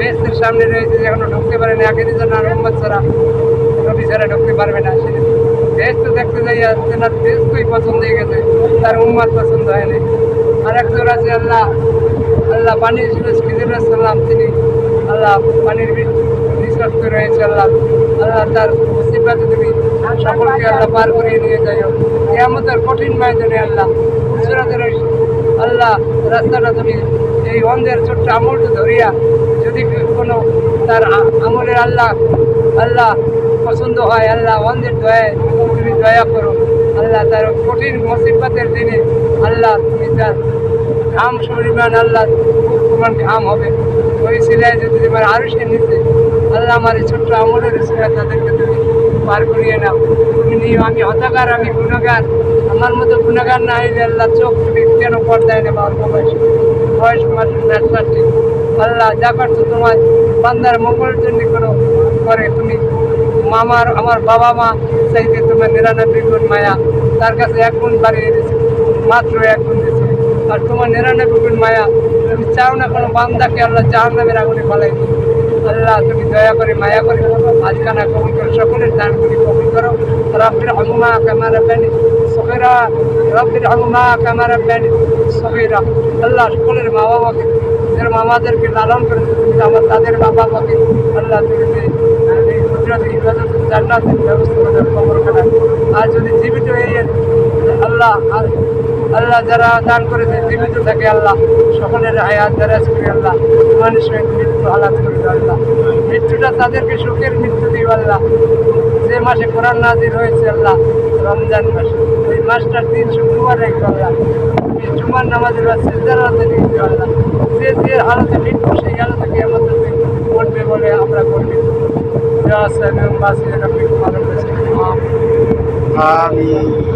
বেহেশতের সামনে রয়েছে এখনও ঢুকতে পারেনি আখেরি জন্য আর ছাড়া নবী ছাড়া ঢুকতে পারবে না। সে বেহেশত দেখতে যাইয়া তেনার বেহেশতই পছন্দ হয়ে গেছে, তার উম্মত পছন্দ হয়নি আর একজন আছে, আল্লাহ আল্লাহ পানির সাল্লাম তিনি আল্লাহ পানির নিঃশ্বাস্ত রয়েছে, আল্লাহ আল্লাহ তার মুসিবাতে তুমি সকলকে আল্লাহ পার করিয়ে নিয়ে যাইও। কেয়ামতের কঠিন ময়দানে আল্লাহ, সুরাতের আল্লাহ রাস্তাটা তুমি এই অন্ধের ছোট্ট আমলটা ধরিয়া যদি কোনো তার আমলের আল্লাহ আল্লাহ পছন্দ হয়, আল্লাহ অন্ধের দয়ায় তুমি দয়া করো। আল্লাহ তার কঠিন মুসিবতের দিনে আল্লাহ তুমি তার ঘাম পরিমাণ আল্লাহ পরিমাণ ঘাম হবে। ওই সিলাই যদি তোমার আরও সে নিচে আল্লাহ আমার এই ছোট্ট আমলের সিলাই তাদেরকে তুমি পার করিয়ে নাও। তুমি আমি হতাকার, আমি গুণাগার, আমার মতো গুণাগার না হইলে আল্লাহ চোখ তুমি কেন পর্দায় নেবা অল্প বয়স বয়স মাত্র ব্যবসাটি আল্লাহ যা করছ তোমার বান্দার মঙ্গলের জন্য করো, করে তুমি। মামার, আমার বাবা মা চাইতে তোমার নিরানব্বই গুণ মায়া, তার কাছে এক গুণ বাড়িয়ে দিয়েছে মাত্র এক গুণ দিয়েছে আর তোমার নিরানব্বই গুণ মায়া, তুমি চাও না কোনো বান্দাকে আল্লাহ জাহান নামের আগুনে ফলাই আল্লাহ তুমি দয়া করে মায়া করে আজকানা কবুল করো সকলের দান করি কবুল করো। রব্বির হনুমা কামার রাব্বানি। সগীরা রব্বির হনুমা কামার রাব্বানি। সগীরা আল্লাহ সকলের মা বাবাকে এর মামাদেরকে লালন করে আমার তাদের মা বাবাকে আল্লাহ তুমি কুদরতি ইবাদত জান্নাতের ব্যবস্থা করে কবর করে আর যদি জীবিত হয়ে আল্লাহ আর আল্লাহ যারা দান করেছে জীবিত থাকে আল্লাহ। সকলের হায়াত দারাজ করে আল্লাহ। মানুষের মৃত্যু হালাত করে আল্লাহ। মৃত্যুটা তাদেরকে সুখের মৃত্যু দিও আল্লাহ। যে মাসে কোরআন নাজির হয়েছে আল্লাহ, রমজান মাস। এই মাসটার দিন শুক্রবার রেখে আল্লাহ। জুমার নামাজের বা সিজদার হাতে দিয়েছে আল্লাহ। যে যে হালতে মৃত্যু, সেই হালতে কি আমাদের করবে বলে আমরা করবি যা সালাম বাসি রব্বিক মালুম আমিন।